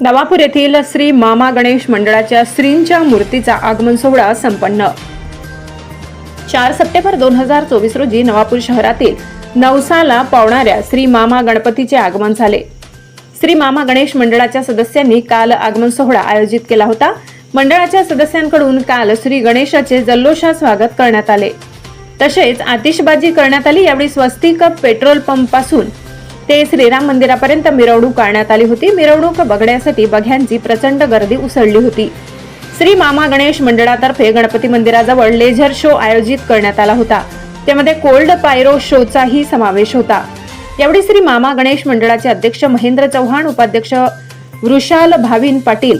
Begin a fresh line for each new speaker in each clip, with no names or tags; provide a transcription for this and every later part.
नवापूर येथील श्री मामा गणेश मंडळाच्या श्रींच्या मूर्तीचा आगमन सोहळा संपन्न. चार सप्टेंबर दोन हजार चोवीस रोजी नवापूर शहरातील नवसाला पावणाऱ्या श्री मामा गणपतीचे आगमन झाले. श्री मामा गणेश मंडळाच्या सदस्यांनी काल आगमन सोहळा आयोजित केला होता. मंडळाच्या सदस्यांकडून काल श्री गणेशाचे जल्लोषात स्वागत करण्यात आले. तसेच आतिषबाजी करण्यात आली यावेळी स्वस्तिक पेट्रोल पंपपासून ते श्रीराम मंदिरापर्यंत मिरवणूक काढण्यात आली होती. मिरवणूक बघण्यासाठी बघ्यांची प्रचंड गर्दी उसळली होती. श्री मामा गणेश मंडळातर्फे गणपती मंदिराजवळ लेझर शो आयोजित करण्यात आला होता. त्यामध्ये कोल्ड पायरो शोचाही समावेश होता. यावेळी श्री मामा गणेश मंडळाचे अध्यक्ष महेंद्र चव्हाण उपाध्यक्ष वृषाल भाविन पाटील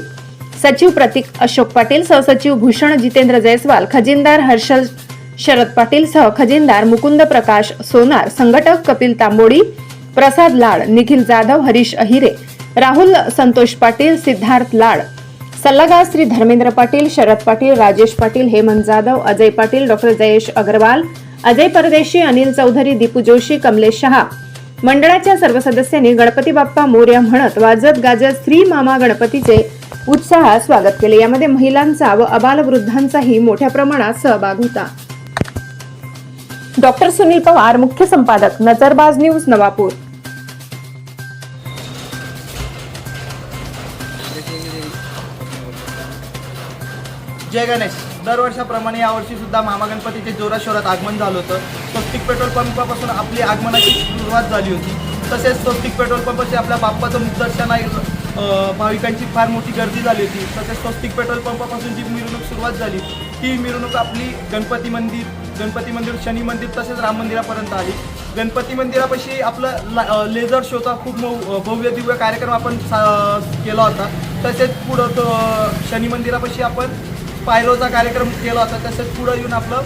सचिव प्रतीक अशोक पाटील सहसचिव भूषण जितेंद्र जयस्वाल खजिनदार हर्षल शरद पाटील सह खजिनदार मुकुंद प्रकाश सोनार संघटक कपिल तांबोडी प्रसाद लाड निखिल जाधव हरीश अहिरे राहुल संतोष पाटील सिद्धार्थ लाड सल्लागार श्री धर्मेंद्र पाटील शरद पाटील राजेश पाटील हेमंत जाधव अजय पाटील डॉक्टर जयेश अग्रवाल अजय परदेशी अनिल चौधरी दीपू जोशी कमलेश शहा. मंडळाच्या सर्व सदस्यांनी गणपती बाप्पा मोर्या म्हणत वाजत गाजत श्री मामा गणपतीचे उत्साहात स्वागत केले. यामध्ये महिलांचा व अबालवृद्धांचाही मोठ्या प्रमाणात सहभाग होता. डॉक्टर सुनील पवार मुख्य संपादक नजरबाज न्यूज नवापूर.
जय गणेश. दरवर्षाप्रमाणे यावर्षी सुद्धा मामा गणपतीचे जोराशोरात आगमन झालं होतं. स्वस्तिक पेट्रोल पंपापासून आपली आगमनाची सुरुवात झाली होती. तसेच स्वस्तिक पेट्रोल पंपाचे आपल्या बाप्पाचं मुखदर्शन आहे भाविकांची फार मोठी गर्दी झाली होती. तसेच स्वस्तिक पेट्रोल पंपापासून जी मिरवणूक सुरुवात झाली ती मिरवणूक आपली गणपती मंदिर गणपती मंदिर शनी मंदिर तसेच राम मंदिरापर्यंत आली. गणपती मंदिरापाशी आपलं ला- लेझर शोचा खूप मौ- भव्य दिव्य कार्यक्रम आपण सा- केला होता. तसेच पुढं तो शनी मंदिरापाशी आपण पायरोचा कार्यक्रम केला होता. तसेच पुढं येऊन आपलं